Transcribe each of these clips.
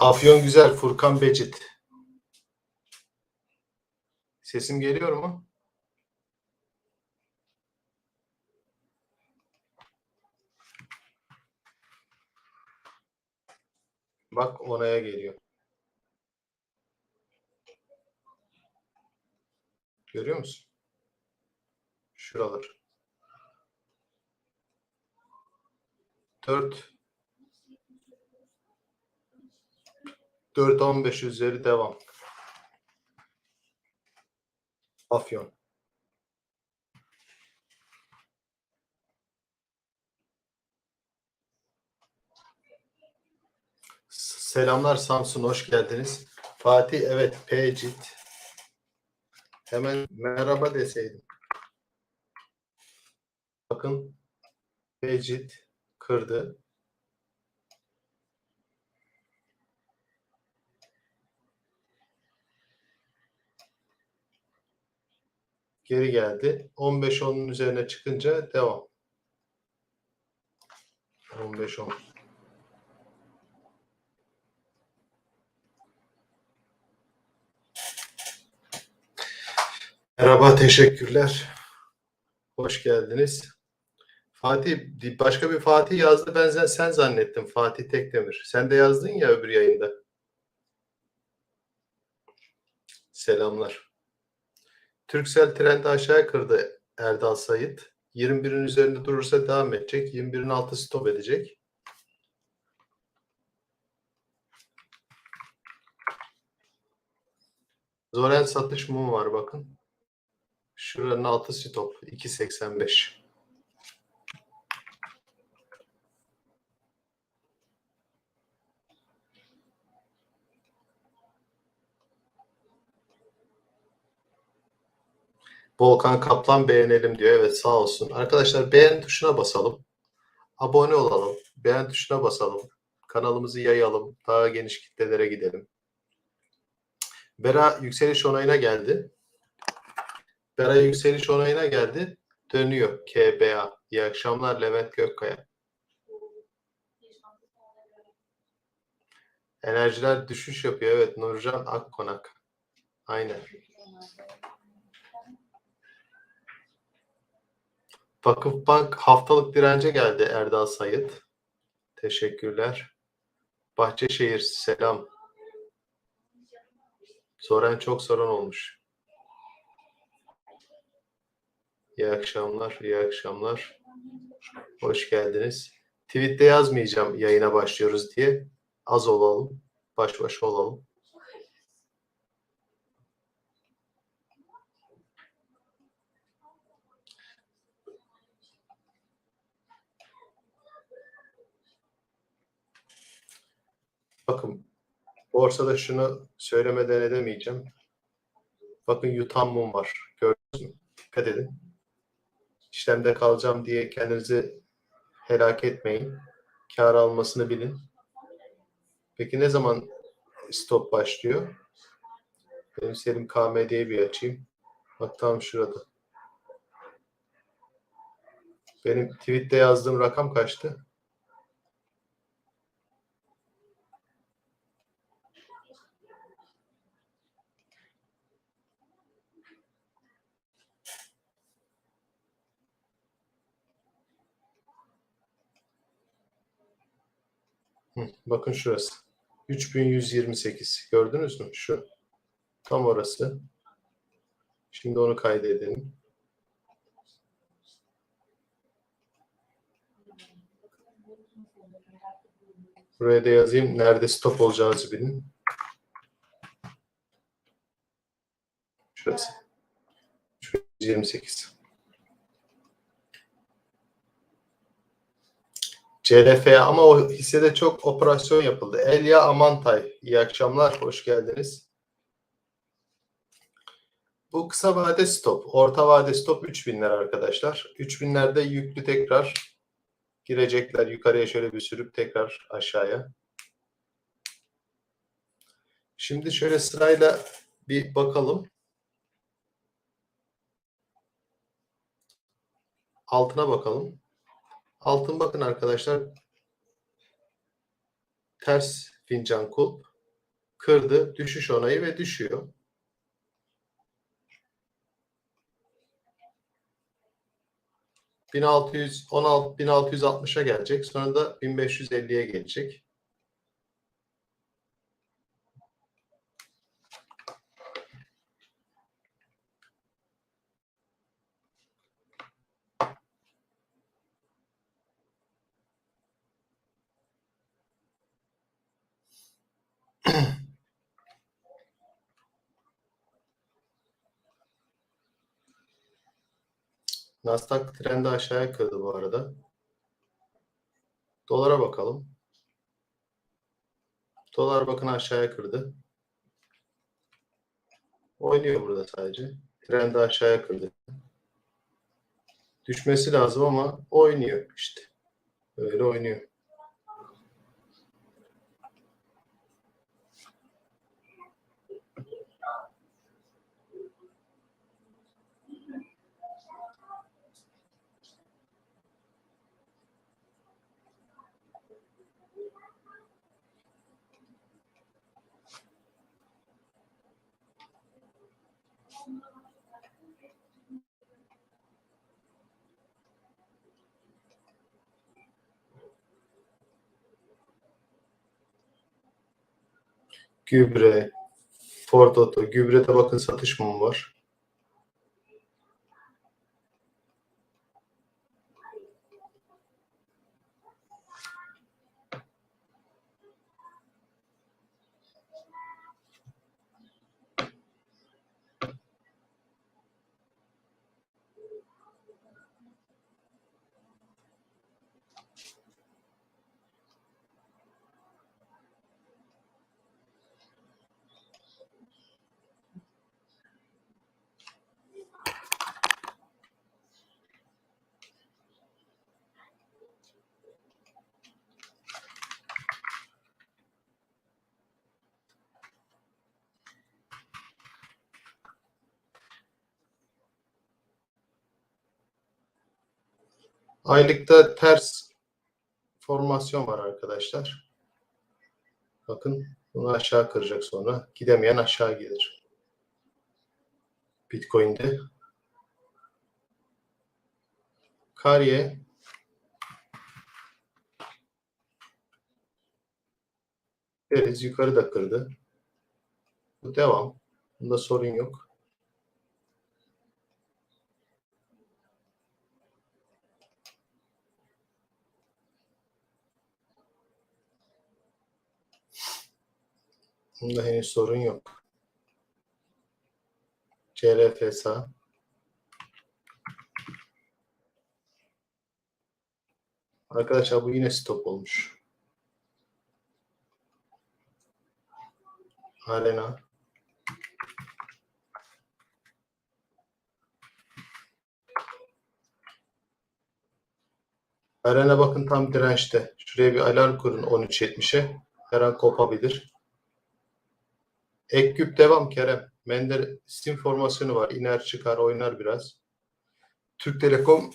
Afyon güzel. Furkan Becit. Sesim geliyor mu? Bak onaya geliyor. Görüyor musun? Şuralar. 4 4 15 üzeri devam. Afyon. Selamlar Samsun, hoş geldiniz. Fatih, evet, Pecit. Hemen merhaba deseydim. Bakın, Pecit kırdı. Geri geldi. 15-10'un üzerine çıkınca devam. 15-10. Merhaba, teşekkürler. Hoş geldiniz. Fatih, başka bir Fatih yazdı. Ben sen, zannettim. Fatih Tekdemir. Sen de yazdın ya öbür yayında. Selamlar. Türksel trendi aşağıya kırdı Erdal Sayit. 21'in üzerinde durursa devam edecek. 21'in altı stop edecek. Zoren satış mumu var bakın. Şuranın altı stop. 2.85. Volkan Kaplan beğenelim diyor. Evet sağ olsun. Arkadaşlar beğen tuşuna basalım. Abone olalım. Beğen tuşuna basalım. Kanalımızı yayalım. Daha geniş kitlelere gidelim. Bera yükseliş onayına geldi. Bera yükseliş onayına geldi. Dönüyor KBA. İyi akşamlar Levent Gökkaya. Enerjiler düşüş yapıyor. Evet Nurcan Akkonak. Aynen. Vakıfbank haftalık dirence geldi Erdal Sayıt. Teşekkürler. Bahçeşehir selam. Soran çok soran olmuş. İyi akşamlar, iyi akşamlar. Hoş geldiniz. Tweet'te yazmayacağım yayına başlıyoruz diye. Az olalım, baş başa olalım. Bakın borsada şunu söylemeden edemeyeceğim. Bakın yutan mum var. Gördünüz mü? Dikkat edin. İşlemde kalacağım diye kendinizi helak etmeyin. Kar almasını bilin. Peki ne zaman stop başlıyor? Benim Selim KMD'yi bir açayım. Bak tam şurada. Benim tweette yazdığım rakam kaçtı? Bakın şurası. 3128. Gördünüz mü? Şu. Tam orası. Şimdi onu kaydedelim. Buraya da yazayım. Nerede stop olacağınızı bilin. Şurası. 28. CRF ama o hissede çok operasyon yapıldı. Elia Amantay. İyi akşamlar. Hoş geldiniz. Bu kısa vade stop. Orta vade stop 3000'ler arkadaşlar. 3000'lerde yüklü tekrar girecekler. Yukarıya şöyle bir sürüp tekrar aşağıya. Şimdi şöyle sırayla bir bakalım. Altına bakalım. Altın bakın arkadaşlar. Ters fincan kulp. kırdı. Düşüş onayı ve düşüyor. ...1616 1660'a gelecek. Sonra da 1550'ye gelecek. Nasdaq trendi aşağıya kırdı bu arada. Dolara bakalım. Dolar bakın aşağıya kırdı. Oynuyor burada sadece. Trendi aşağıya kırdı. Düşmesi lazım ama oynuyor işte. Öyle oynuyor. Gübre, Ford Auto. Gübrede bakın satış mumu var. Aylıkta ters formasyon var arkadaşlar. Bakın bunu aşağı kıracak sonra. Gidemeyen aşağı gelir. Bitcoin'de. Kariye deriz yukarı da kırdı. Bu devam. Bunda sorun yok. Bunda henüz sorun yok. CRFSA Arkadaşlar bu yine stop olmuş. Arena Arena bakın tam dirençte. Şuraya bir alarm kurun 13.70'e. Her an kopabilir. Ek küp devam Kerem. Mender Steam formasyonu var. İner çıkar oynar biraz. Türk Telekom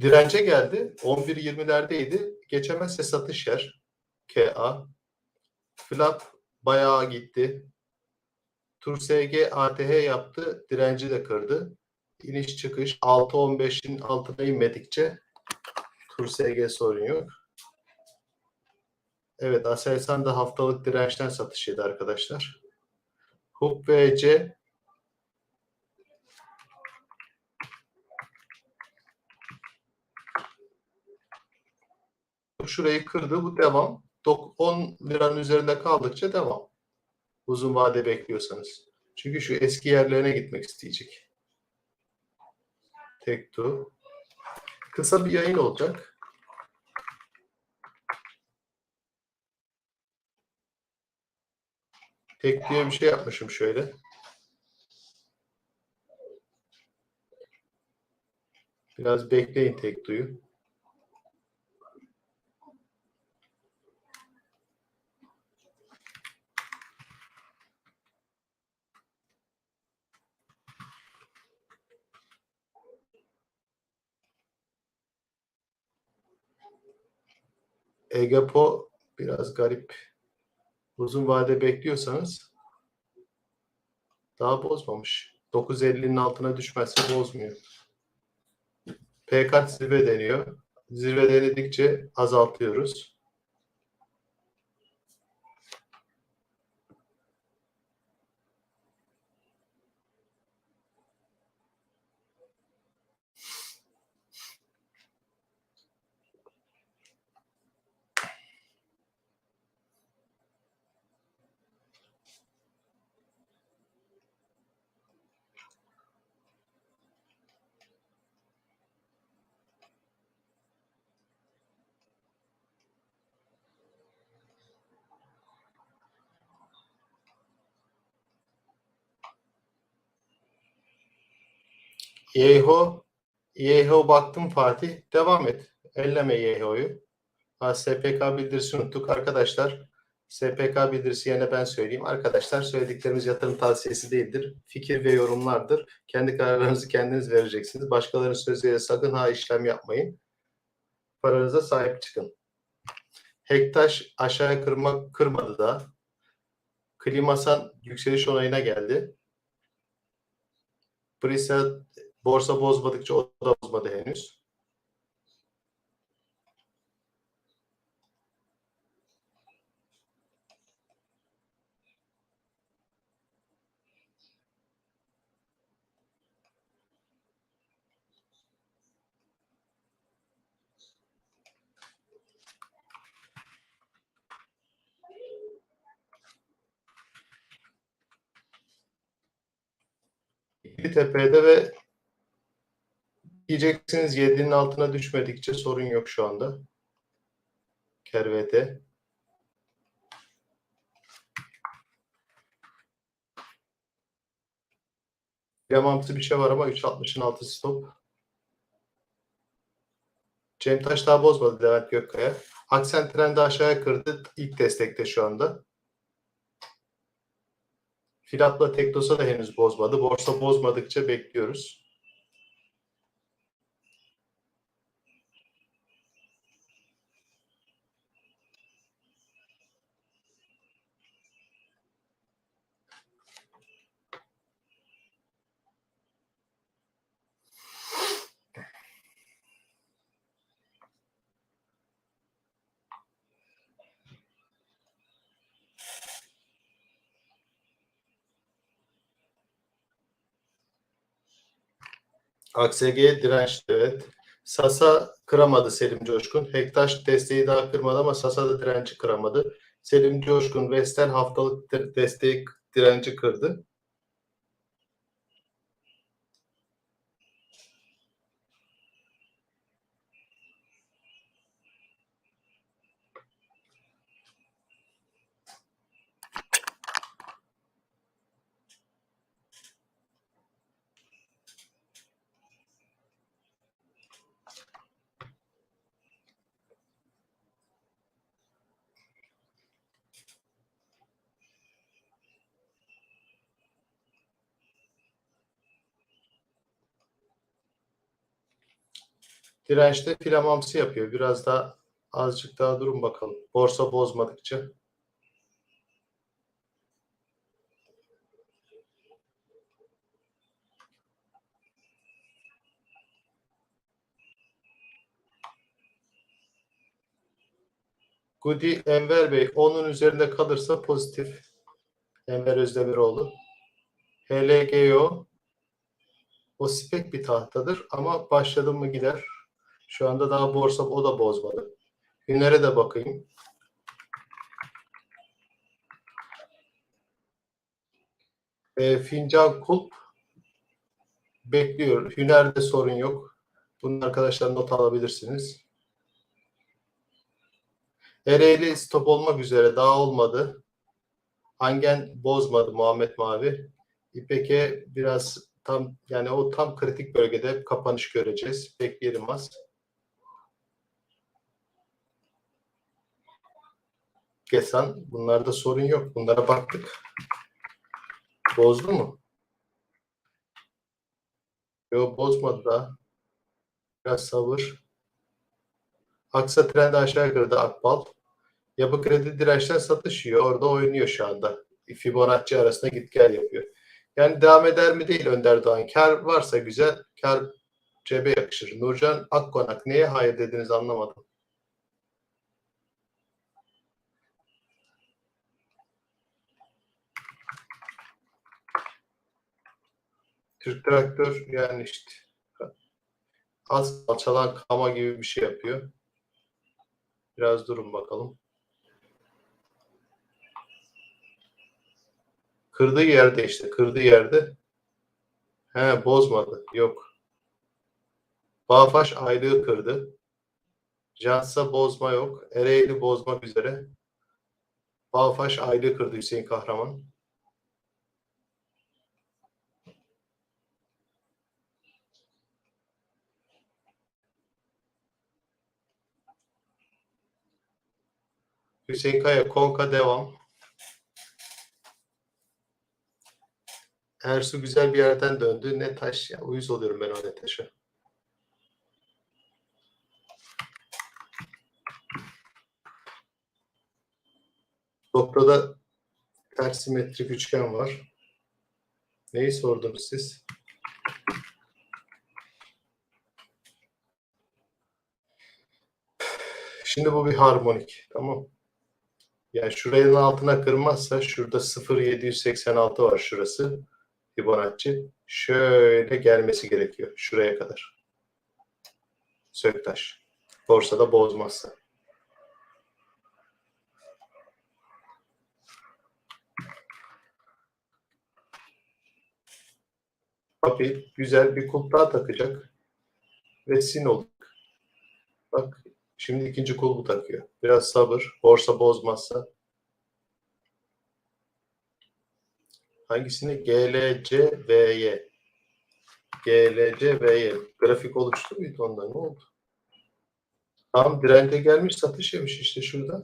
dirence geldi. 11.20'lerdeydi. Geçemezse satış yer. KA. Flap bayağı gitti. TurSG ATH yaptı. Direnci de kırdı. İniş çıkış 6.15'in altına inmedikçe TurSG sorun yok. Evet Aselsan da haftalık dirençten satış yedi arkadaşlar. Hook VC şurayı kırdı. Bu devam. Dok- 10 liranın üzerinde kaldıkça devam. Uzun vade bekliyorsanız. Çünkü şu eski yerlerine gitmek isteyecek. Tek tu. Kısa bir yayın olacak. Tek diye bir şey yapmışım şöyle. Biraz bekleyin tek duyu. Egepo biraz garip. Uzun vade bekliyorsanız daha bozmamış. 9.50'nin altına düşmezse bozmuyor. P kart zirve deniyor. Zirve denedikçe azaltıyoruz. Yeho, Yeho baktım Fatih. Devam et. Elleme Yeho'yu. SPK bildirisi unuttuk. Arkadaşlar SPK bildirisi yerine ben söyleyeyim. Arkadaşlar söylediklerimiz yatırım tavsiyesi değildir. Fikir ve yorumlardır. Kendi kararlarınızı kendiniz vereceksiniz. Başkalarının sözleriyle sakın ha işlem yapmayın. Paranıza sahip çıkın. Hektaş aşağıya kırma, kırmadı da. Klimasan yükseliş onayına geldi. Brisa borsa bozmadıkça o da bozmadı henüz. Tepede ve diyeceksiniz 7'nin altına düşmedikçe sorun yok şu anda. Kervete. Yamamsı bir şey var ama 3.60'ın altı stop. Cem Taş daha bozmadı Levent Gökkaya. Aksen trendi aşağıya kırdı. İlk destekte şu anda. Filat'la Teknos'a da henüz bozmadı. Borsa bozmadıkça bekliyoruz. AKSG dirençli evet. Sasa kıramadı Selim Coşkun. Hektaş desteği daha kırmadı ama Sasa da direnci kıramadı. Selim Coşkun Vestel haftalık de- desteği direnci kırdı. Dirençte filamamsı yapıyor. Biraz daha azıcık daha durun bakalım. Borsa bozmadıkça. Gudi Enver Bey 10'un üzerinde kalırsa pozitif. Enver Özdemiroğlu. HLGO o spek bir tahtadır ama başladı mı gider. Şu anda daha borsa o da bozmadı. Hüner'e de bakayım. E, fincan kulp bekliyor. Hüner'de sorun yok. Bunun arkadaşlar not alabilirsiniz. Ereğli stop olmak üzere daha olmadı. Hangen bozmadı Muhammed Mavi. İpek'e biraz tam yani o tam kritik bölgede kapanış göreceğiz. Bekleyelim az. Gesan bunlarda sorun yok. Bunlara baktık. Bozdu mu? Yok bozmadı daha. Biraz sabır. Aksa trendi aşağı kırdı Akbal. Yapı kredi dirençten satış yiyor. Orada oynuyor şu anda. Fibonacci arasında git gel yapıyor. Yani devam eder mi değil Önder Doğan. Kar varsa güzel. Kar cebe yakışır. Nurcan Akkonak neye hayır dediniz anlamadım. Traktör yani işte az alçalan kama gibi bir şey yapıyor. Biraz durun bakalım. Kırdığı yerde işte. Kırdığı yerde. He bozmadı. Yok. Bağfaş aylığı kırdı. Jansa bozma yok. Ereğli bozmak üzere. Bağfaş aylığı kırdı Hüseyin Kahraman. Hüseyin Kaya Konka devam. Ersu güzel bir yerden döndü. Ne taş ya. Uyuz oluyorum ben o ne taşa. Toprada ters simetrik üçgen var. Neyi sordunuz siz? Şimdi bu bir harmonik. Tamam. Yani şuranın altına kırmazsa şurada 0,786 var şurası. Fibonacci. Şöyle gelmesi gerekiyor. Şuraya kadar. Söktaş. Borsada bozmazsa. Papi güzel bir kulp daha takacak. Ve sin olacak. Bak şimdi ikinci kulbu takıyor. Biraz sabır. Borsa bozmazsa. Hangisini? GLC VY. GLC VY. Grafik oluştu muydu onda? Ne oldu? Tam dirende gelmiş satış yemiş işte şurada.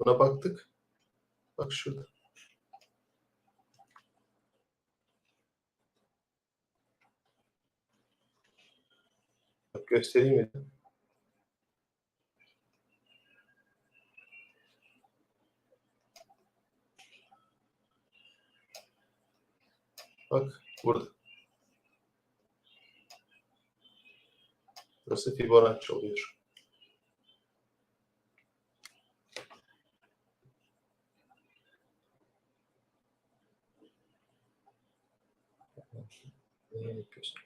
Buna baktık. Bak şurada. Bak göstereyim mi? Bak burada. Burası Fibonacci oluyor. Ne yapıyorsun?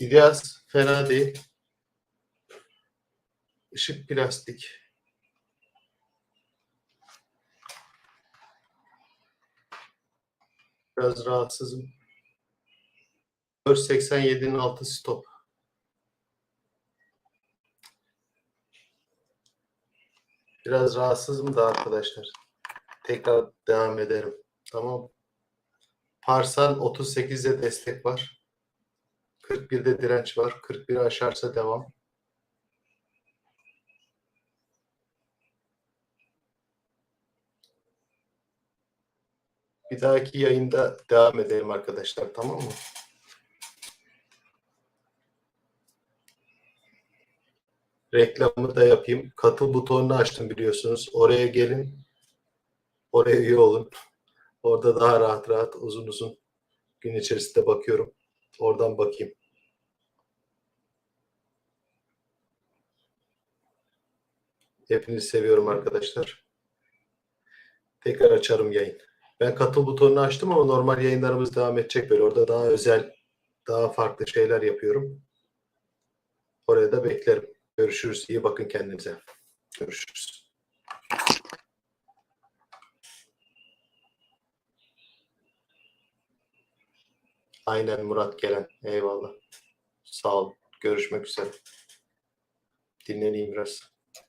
İlyas fena değil. Işık plastik. Biraz rahatsızım. 487'nin altı stop. Biraz rahatsızım da arkadaşlar. Tekrar devam ederim. Tamam. Parsan 38'de destek var. 41'de direnç var. 41'i aşarsa devam. Bir dahaki yayında devam edelim arkadaşlar. Tamam mı? Reklamı da yapayım. Katıl butonunu açtım biliyorsunuz. Oraya gelin. Oraya üye olun. Orada daha rahat rahat uzun uzun gün içerisinde bakıyorum. Oradan bakayım. Hepinizi seviyorum arkadaşlar. Tekrar açarım yayın. Ben katıl butonunu açtım ama normal yayınlarımız devam edecek böyle. Orada daha özel, daha farklı şeyler yapıyorum. Oraya da beklerim. Görüşürüz. İyi bakın kendinize. Görüşürüz. Aynen Murat gelen. Eyvallah. Sağ ol. Görüşmek üzere. Dinleneyim biraz.